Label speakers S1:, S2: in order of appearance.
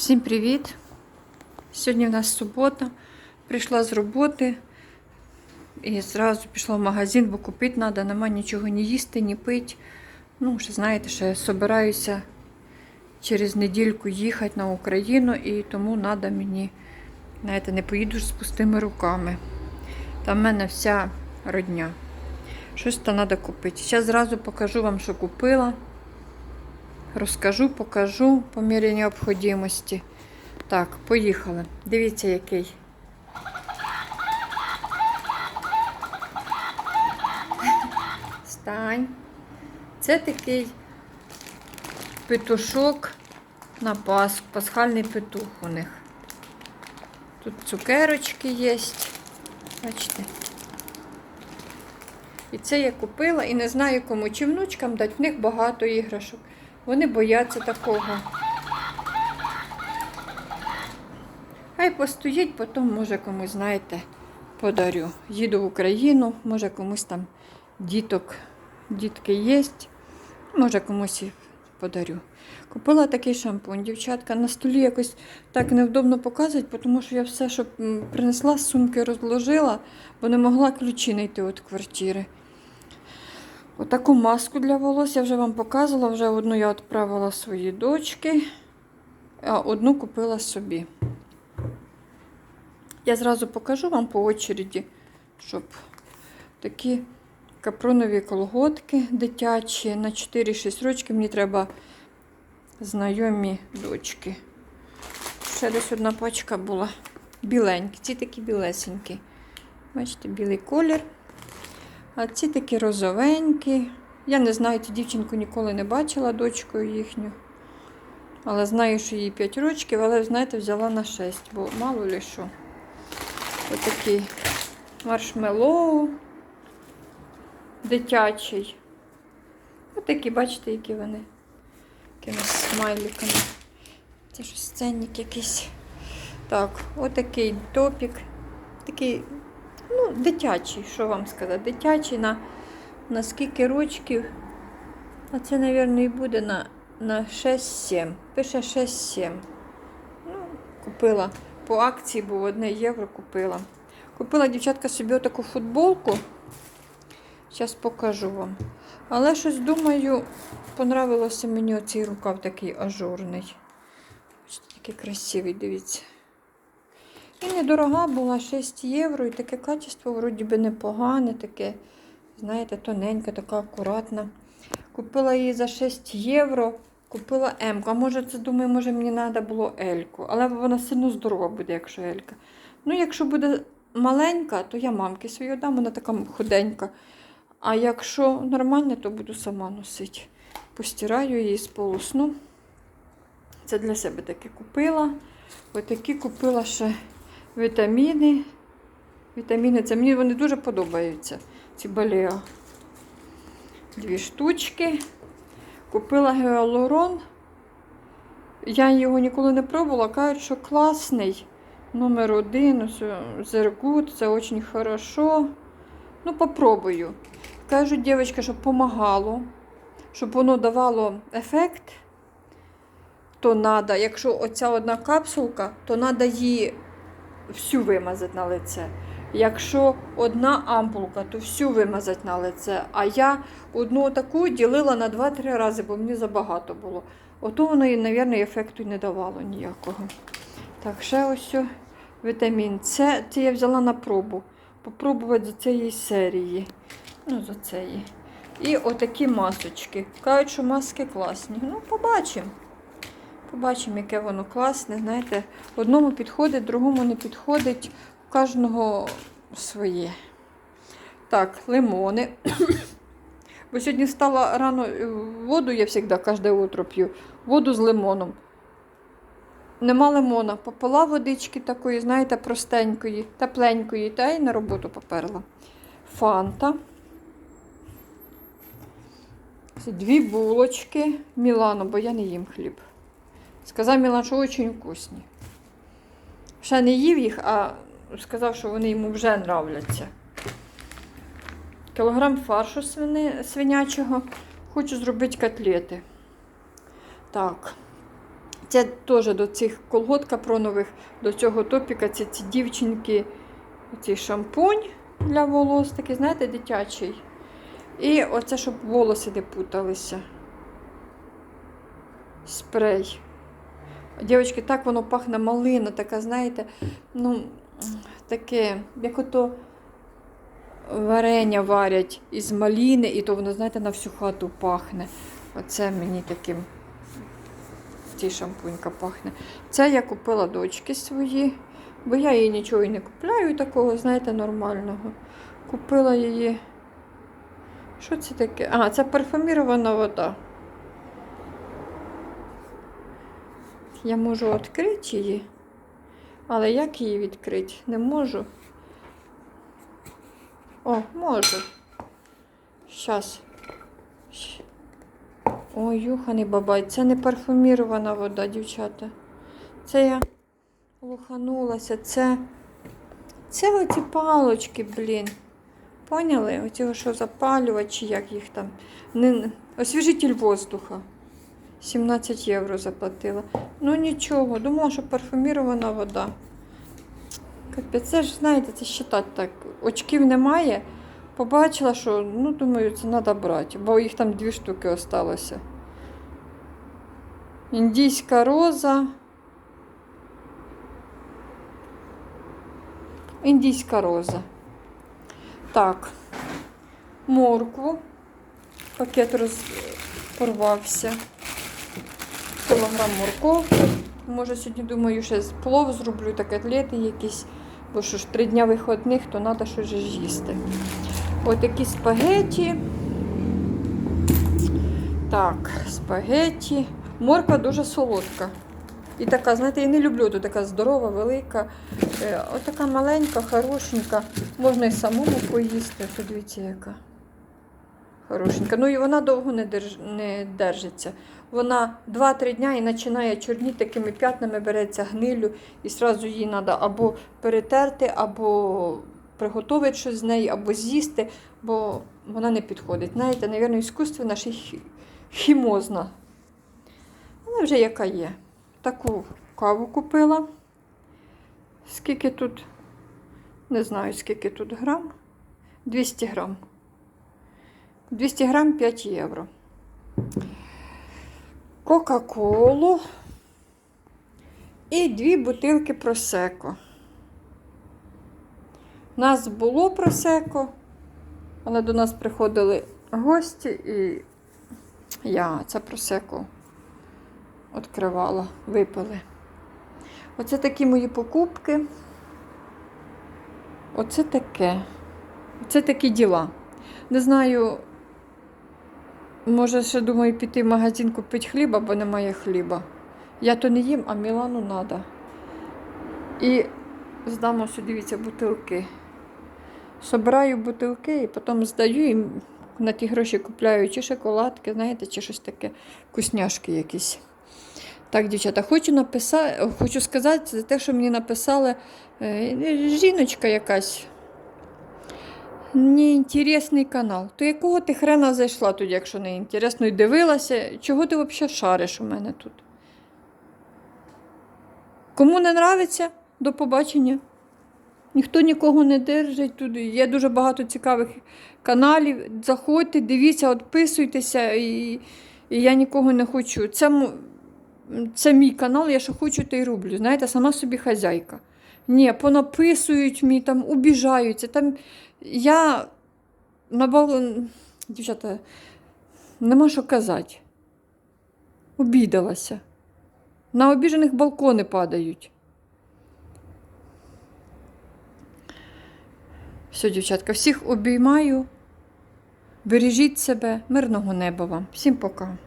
S1: Всім привіт! Сьогодні в нас субота. Прийшла з роботи і зразу пішла в магазин, бо купити треба, нема нічого ні їсти, ні пити. Ну, ще знаєте, що я собираюся через недільку їхати на Україну, і тому треба мені, знаєте, не поїду ж з пустими руками. Там в мене вся родня. Щось то треба купити. Зараз зразу покажу вам, що купила. Розкажу, покажу по мірі необхідності. Так, поїхали. Дивіться, який. Стань. Це такий петушок на Пасху, пасхальний петух у них. Тут цукерочки є. Бачите? І це я купила і не знаю кому, чи внучкам дати, в них багато іграшок. Вони бояться такого. Хай постоїть, потім, може, комусь, знаєте, подарю. Їду в Україну, може комусь там діток, дітки є, може комусь і подарю. Купила такий шампунь, дівчатка. На столі якось так невдобно показувати, тому що я все, що принесла з сумки, розложила, бо не могла ключі знайти від квартири. Отаку маску для волос я вже вам показувала, вже одну я відправила своїй дочки, а одну купила собі. Я зразу покажу вам по очереді, щоб такі капронові колготки дитячі на 4-6 років мені треба знайомі дочки. Ще десь одна пачка була. Біленькі, ці такі білесенькі. Бачите, білий колір. А ці такі розовенькі. Я не знаю, цю дівчинку ніколи не бачила, дочкою їхню. Але знаю, що їй 5 років, але, знаєте, взяла на 6, бо мало ли що. Отакий маршмеллоу дитячий. Отакі, бачите, які вони. Якими смайликами. Це ж сценник якийсь. Так, отакий топік. Такий Ну, дитячий, що вам сказати? Дитячий на, на скільки рочків. А це, мабуть, і буде на, на 6-7. Пише 6-7. Ну, купила по акції, бо 1 євро купила. Купила дівчатка собі отаку футболку. Зараз покажу вам. Але щось думаю, понравилося мені оцей рукав такий ажурний. Ось такий красивий, дивіться. І недорога була 6 євро, і таке качество вроді би непогане, таке, знаєте, тоненьке, така акуратна. Купила її за 6 євро, купила М. А може, це думаю, може мені треба було Ельку. Але вона сильно здорова буде, якщо Елька. Ну, якщо буде маленька, то я мамки свою дам, вона така худенька. А якщо нормальна, то буду сама носити. Постираю її, сполосну. Це для себе таке купила. Отакі купила ще вітаміни. Вітаміни, це мені вони дуже подобаються. Ці балео. Дві штучки. Купила геалурон. Я його ніколи не пробувала. Кажуть, що класний. Номер один. Зергут, це дуже хорошо. Ну, попробую. Кажуть, дівчатка, щоб допомагало, щоб воно давало ефект то треба, якщо оця одна капсулка, то треба її всю вимазати на лице. Якщо одна ампулка, то всю вимазати на лице. А я одну таку ділила на 2-3 рази, бо мені забагато було. Ото воно, мабуть, ефекту не давало ніякого. Так, ще ось вітамін С. Це я взяла на пробу. Попробувати з цієї серії. Ну, з цієї. І отакі масочки. Кажуть, що маски класні. Ну, побачимо. Побачимо, яке воно класне. Знаєте, одному підходить, другому не підходить. У кожного своє. Так, лимони. Бо сьогодні встала рано е, воду, я завжди кожне утро п'ю. Воду з лимоном. Нема лимона. Попила водички такої, знаєте, простенької, тепленької, та й на роботу поперла. Фанта. Дві булочки Мілано, бо я не їм хліб. Сказав Мілан, що дуже вкусні. Ще не їв їх, а сказав, що вони йому вже нравляться. Кілограм фаршу свини, свинячого. Хочу зробити котлети. Так. Це теж до цих колгот капронових, до цього топіка, це ці дівчинки, цей шампунь для волос, такий, знаєте, дитячий. І оце, щоб волоси не путалися. Спрей. Дівчатки, так воно пахне малина, така, знаєте, ну, таке, як ото варення варять із маліни, і то воно, знаєте, на всю хату пахне. Оце мені таким ці шампунька пахне. Це я купила дочки свої, бо я їй нічого і не купляю такого, знаєте, нормального. Купила її. Що це таке? А, це парфумірована вода. Я можу відкрити її, але як її відкрити? Не можу. О, можу. Щас. Ой, юханий бабай, це не парфумірована вода, дівчата. Це я лоханулася. Це. Це оці палочки, блін. Поняли? Оці що запалювати, чи як їх там. Не... Освіжитель воздуха. 17 євро заплатила. Ну нічого, думала, що парфумірована вода. Капець, це ж, знаєте, це считати так. Очків немає. Побачила, що, ну, думаю, це треба брати, бо їх там дві штуки осталося. Індійська роза. Індійська роза. Так. Моркву. Пакет роз... порвався. Кілограм морковки. Може, сьогодні, думаю, ще плов зроблю, так котлети якісь. Бо що ж три дня виходних, то треба щось їсти. Ось такі спагеті. Так, спагеті. Морква дуже солодка. І така, знаєте, я не люблю, то така здорова, велика. Е, Ось така маленька, хорошенька. Можна і самому поїсти. Ось дивіться, яка хорошенька. Ну і вона довго не, держ... не держиться. Вона 2-3 дня і починає чорніти такими п'ятнами, береться гнилю, і одразу її треба або перетерти, або приготувати щось з неї, або з'їсти, бо вона не підходить. Знаєте, навірно, іскусственна ще хімозна. Але вже яка є. Таку каву купила. Скільки тут? Не знаю, скільки тут грам. 200 грам. 200 грам 5 євро. Кока-колу і дві бутилки просеко. У нас було просеко, але до нас приходили гості, і я це просеко відкривала, випили. Оце такі мої покупки. Оце таке. Оце такі діла. Не знаю, може, ще думаю піти в магазин купити хліба, бо немає хліба. Я то не їм, а Мілану треба. І здам ось, дивіться, бутилки. Собираю бутилки і потім здаю і на ті гроші купляю чи шоколадки, знаєте, чи щось таке, вкусняшки якісь. Так, дівчата, хочу написати, хочу сказати за те, що мені написала е, жіночка якась. Неінтересний канал. То якого ти хрена зайшла тут, якщо не інтересно, і дивилася, чого ти взагалі шариш у мене тут? Кому не нравиться, до побачення. Ніхто нікого не держить тут. Є дуже багато цікавих каналів. Заходьте, дивіться, відписуйтеся, і, і я нікого не хочу. Це, це мій канал, я що хочу, то й роблю. Знаєте, сама собі хазяйка. Ні, понаписують мені, там, убіжаються. Там я на бал... Дівчата, нема що казати. Обідалася. На обіжених балкони падають. Все, дівчатка, всіх обіймаю. Бережіть себе, мирного неба вам. Всім пока.